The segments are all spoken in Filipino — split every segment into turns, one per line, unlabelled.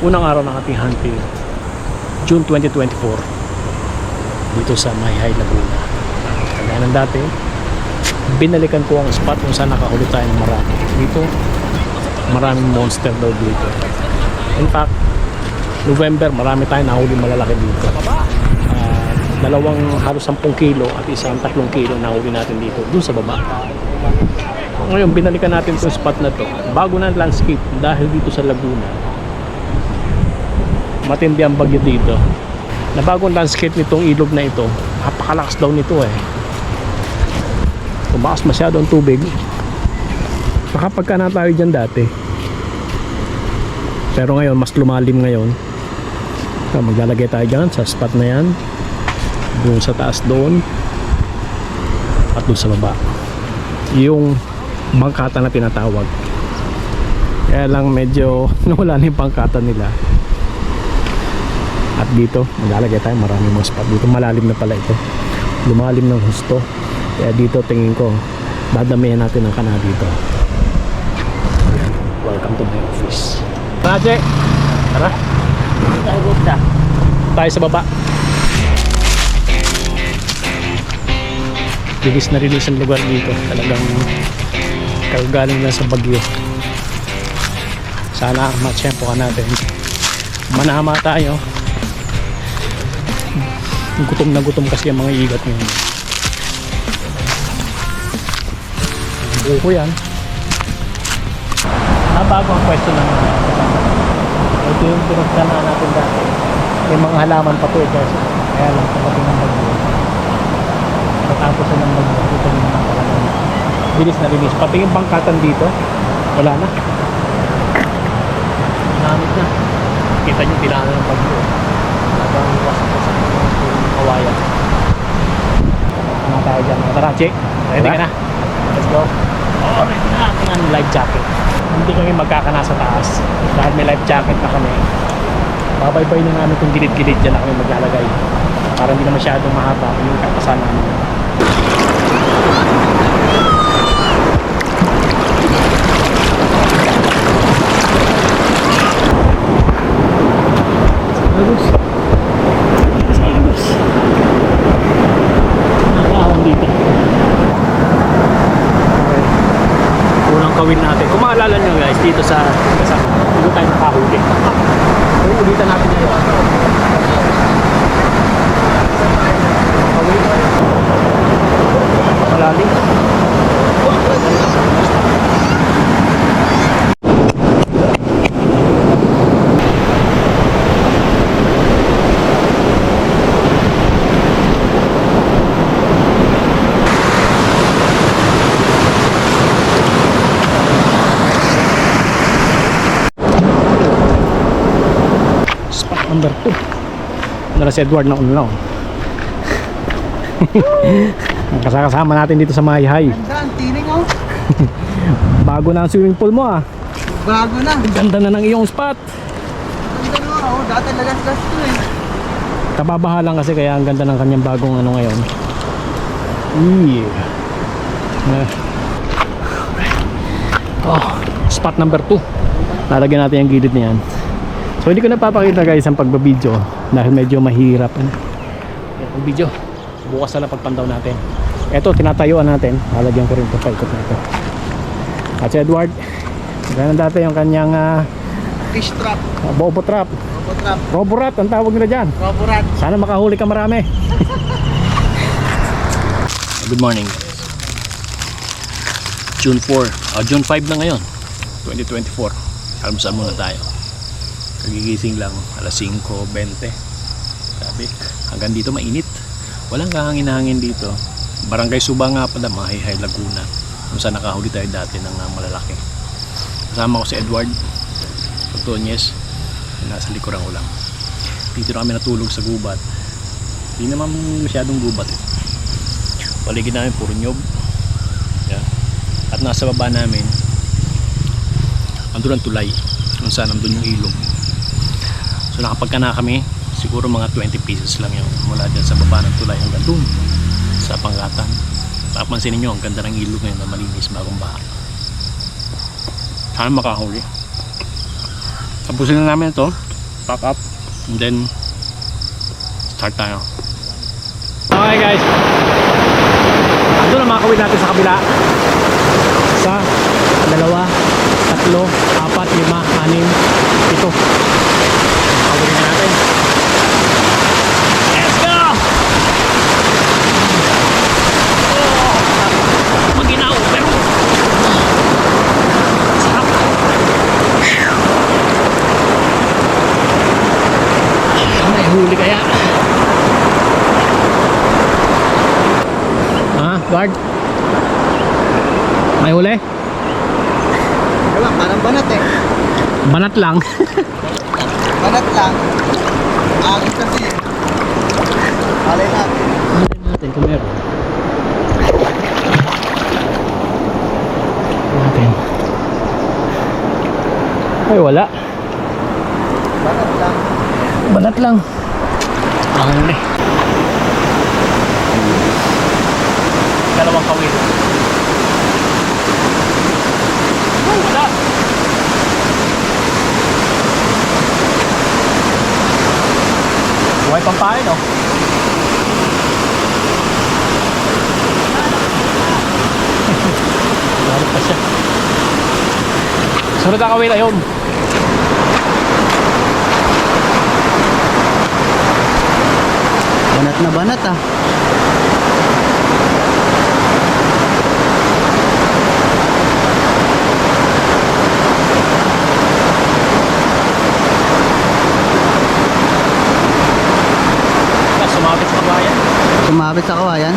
unang araw ng ating hunting June 2024 dito sa Mayhay Laguna. Kagaya ng dati binalikan ko ang spot kung saan nakahuli tayo ng marami. Dito maraming monster daw dito. In fact November marami tayong nahuli malalaki dito. Ah, dalawang halos 10 kilo at isang 3 kilo nahuli natin dito dun sa baba. Ngayon binalikan natin itong spot na to. Bago ang landscape dahil dito sa Laguna matindi ang bagyo dito. Na bagong landscape nitong ilog na ito. Napakalakas daw nito eh. Tumaas masyado ang tubig. Nakapagka na tayo dyan dati. Pero ngayon mas lumalim ngayon. So, maglalagay tayo dyan sa spot na yan. Doon sa taas doon. At doon sa baba. Yung bangkata na tinatawag. Kaya lang medyo nawala na yung bangkata nila at dito. Maglalagay tayo maraming mga spot dito. Malalim na pala ito. Lumalim ng husto. Kaya dito tingin ko dadamihan natin ang kana dito. Welcome to my office. Raje tara. Tayo sa baba. Bigis na release ang lugar dito. Talagang kagaling lang sa bagyo. Sana matsyempo ka natin. Manama tayo gutom na gutom kasi ang mga igat ngayon. Buko yan nabago ang pwesto ng ito yung pinagtanaan natin dati. May mga halaman pa to eh guys. Kaya lang kapatid ng bagyo. Matapos na ng bagyo ito yung mga talagang bilis na bilis. Pati yung bangkatan dito wala na. Namit na. Kita nyo tinalo ng bagyo. Kawayan. Ano tayo dyan mga tara, Che? Ready ka na? Let's go. Oh, ready na. Ating ang life jacket. Hindi kami magkakana sa taas. Dahil may life jacket na kami. Babaybay na namin kung gilid-gilid dyan na kami maglalagay. Para hindi na masyadong mahaba yung kakasan namin. Bagus. Bagus. Nakakahon dito. Okay. Unang kawin natin. Kung maalala nyo guys, dito sa kasama, dito tayo nakahuli. Kung ulitan natin ngayon. Kawin. Malalim. Spot number 2. Nara si Edward na unlaw. Ang kasakasama natin dito sa Mayhay.
Ganda, ang tining oh.
Bago na ang swimming pool mo ah.
Bago na.
Ganda na ng iyong spot.
Ganda na oh. Dati lagas-gas to eh.
Kababaha lang kasi kaya ang ganda ng kanyang bagong ano ngayon. Yeah. Eh. Oh, spot number 2. Lalagyan natin yung gilid niyan. So hindi ko napapakita guys ang pagbabideo dahil medyo mahirap. Ano. Yung video, bukas na lang pagpandaw natin. Ito, tinatayuan natin. Lalagyan ko rin ito paikot na ito. At si Edward, ganun dati yung kanyang uh,
Fish trap.
bobo trap.
Robo trap.
Roborat, ang tawag nila dyan.
Robo rat.
Sana makahuli ka marami. Good morning. June 4, ah, June 5 na ngayon. 2024. Almusal muna tayo. Kagigising lang, alas 5.20. Sabi, hanggang dito mainit. Walang kahangin-hangin dito. Barangay Suba nga pala, Mahihay, Laguna. Kung saan nakahuli tayo dati ng ah, malalaki. Kasama ko si Edward Pagtonyes. Nasa likuran ko lang. Dito na kami natulog sa gubat. Hindi naman masyadong gubat eh. Paligid namin puro nyob. Yan. At nasa baba namin, andun ang tulay. Kung saan andun yung ilog. So nakapagka na kami, siguro mga 20 pieces lang yun. Mula dyan sa baba ng tulay hanggang dun. Sa pangatan. Papansin ninyo, ang ganda ng ilog ngayon na malinis bagong baha. Sana makahuli. Tapusin na namin ito. stock up, and then start tayo. Okay guys, ito na makakawin natin sa kabila. Isa, dalawa, tatlo, apat, lima, anim, ito. Makakawin na natin. Let's go! Oh, maginaw, pero sarap. May huli kaya. Ah, guard. May huli?
Wala, parang banat eh.
Banat lang.
Banat lang. Agos kasi eh. Malay natin.
Tingnan natin kung meron. Natin. Ay, wala.
Banat lang.
Banat lang. Ang huli. Dalawang kawil. Wala. Buhay pang pain, no? Balik pa siya. Sunod ang kawil, ayun.
Banat na banat ah.
Sumabit sa
kawayan.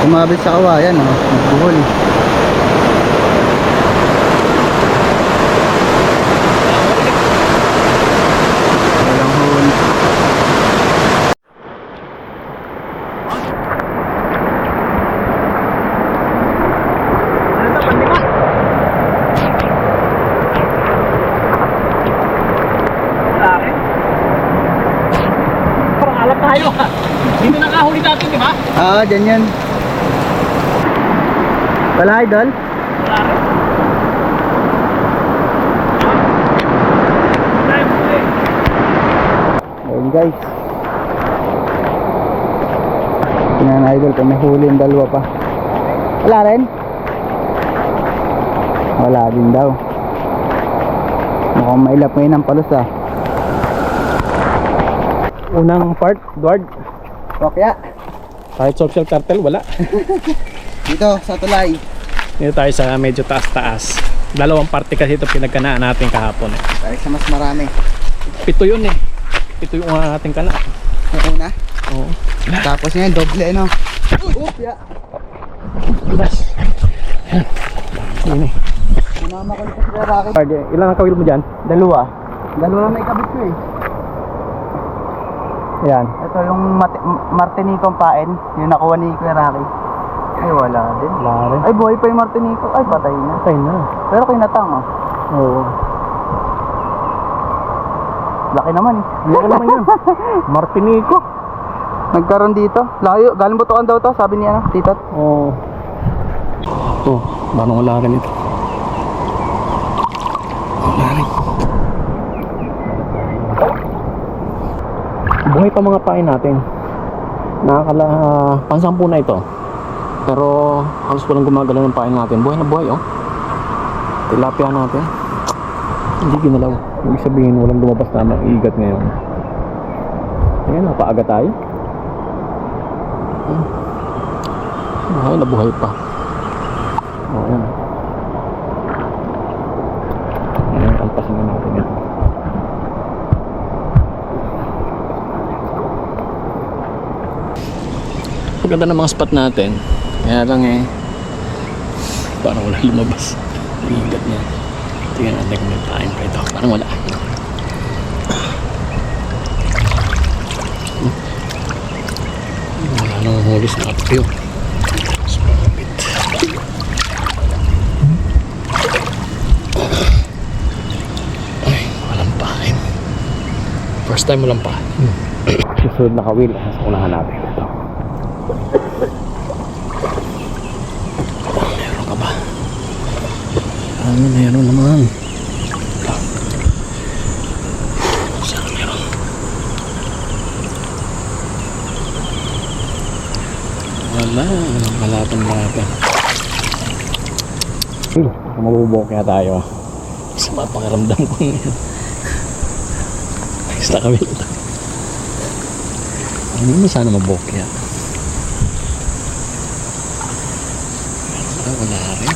Sumabit sa kawayan oh. Nagbuhol. Walang huli.
Parang alam tayo ha. Hindi nakahuli ba?
Ah, dyan yan. Wala idol?
Wala.
Ayun guys. Tingnan idol kung may huli yung dalawa pa. Wala rin? Wala din daw. Mukhang mailap ngayon ng palos ah.
Unang part, Edward.
Okay
Kahit social cartel, wala.
Dito sa tulay.
Dito tayo sa medyo taas-taas. Dalawang parte kasi ito pinagkanaan natin kahapon eh.
Tayo sa mas marami.
Pito yun eh. Pito yung uh, ating kana.
Yung una.
Oo.
Tapos ngayon doble ano. Oop, ya.
Bas. Yan. Eh.
Ko Rocky.
Edward, ilan ang kawil mo dyan?
Dalawa. Dalawa may kabit ko eh.
Yan.
Ito yung Mati- M- Martinicong paen. Yung nakuha ni Kuya Rocky. Ay wala din.
Wala rin.
Ay buhay pa yung Martinico. Ay patay na.
Patay na.
Pero kinatang oh.
Oo.
Laki naman eh.
Laki naman yun. Martinico.
Nagkaroon dito. Layo. Galing butuan daw to. Sabi niya ano, titot.
Oo. Ito, parang wala rin ito. Buhay pa mga pain natin. Nakakala, pansampu na ito. Pero halos walang gumagalaw ng pain natin. Buhay na buhay, oh. Tilapia natin. Hindi ginalaw. Ibig sabihin, walang lumabas na ng igat ngayon. Ayan, napaaga tayo. Hmm. Buhay na buhay pa. Oh, yan. Ayan, kalpasin na natin yan. Maganda ng mga spot natin. Kaya lang eh, parang wala lumabas. Bigat niya. Tingnan natin kung may pain pa ito. Parang wala. Wala nang huli sa apyo. Sumabit. Ay, walang pain. First time walang pain. Susunod na kawil. Sa unahan natin. Meron ka ba? Ano meron naman? Sana meron. Wala. Malapang laban. Uy, hmm, mabubok kaya tayo. Sama pakiramdam ko ngayon. Ayos na kami ito. Ano naman sana mabok kaya? Wala rin.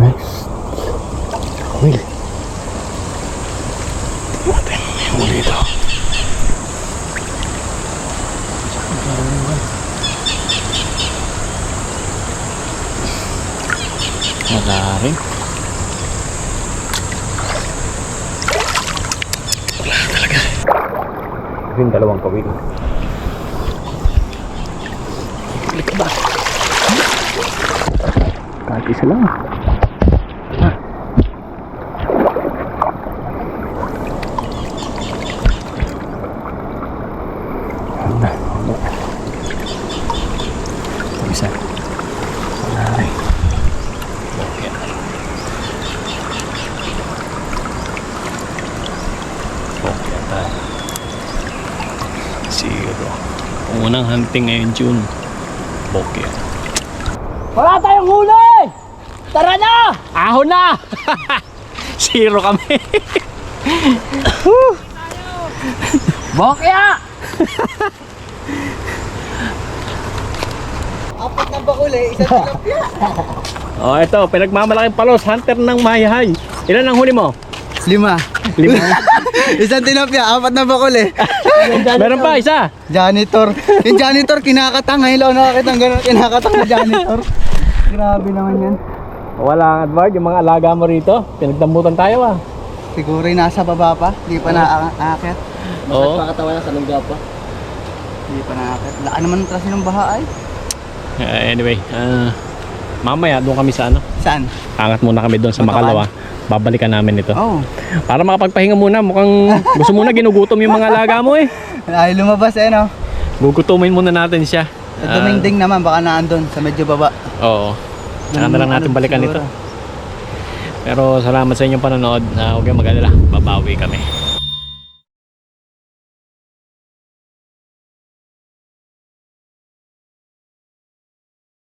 Next. Will. Natin yung huli ito. Wala rin. Wala talaga. Yung dalawang kawil. Balik ka ba? Kahit isa lang. Ah. Zero. Unang hunting ngayon June. Okay.
Wala tayong huli! Tara na!
Ahon na! Zero kami.
Bokya! Apat na bakuli, isang tilapia.
oh, ito, pinagmamalaking palos, hunter ng mahihay. Ilan ang huli mo?
Lima.
Lima.
isang tilapia, apat na bakuli.
Meron pa, isa.
Janitor. Yung janitor, kinakatang. Ngayon lang ako nakakita ng gano'n, kinakatang na janitor. Grabe naman yan.
Wala ang Edward, yung mga alaga mo rito. Pinagdambutan tayo ah.
Siguro yung nasa baba pa, di pa naaakyat.
Oo.
Pakatawa na sa lungga pa. Di pa naaakyat. Laka naman ang trasi ng baha ay.
Uh, anyway, ah, mamaya doon kami sa ano.
Saan?
Angat muna kami doon sa
Matawan.
Makalawa. Babalikan namin ito.
Oh,
Para makapagpahinga muna. Mukhang gusto muna ginugutom yung mga alaga mo eh.
ay lumabas eh no.
Gugutumin muna natin siya.
Sa dumingding naman, baka naandun sa medyo baba.
Oo. Saka na lang natin balikan ito. Pero salamat sa inyong panonood. Uh, huwag kayong mag-alala. Babawi kami.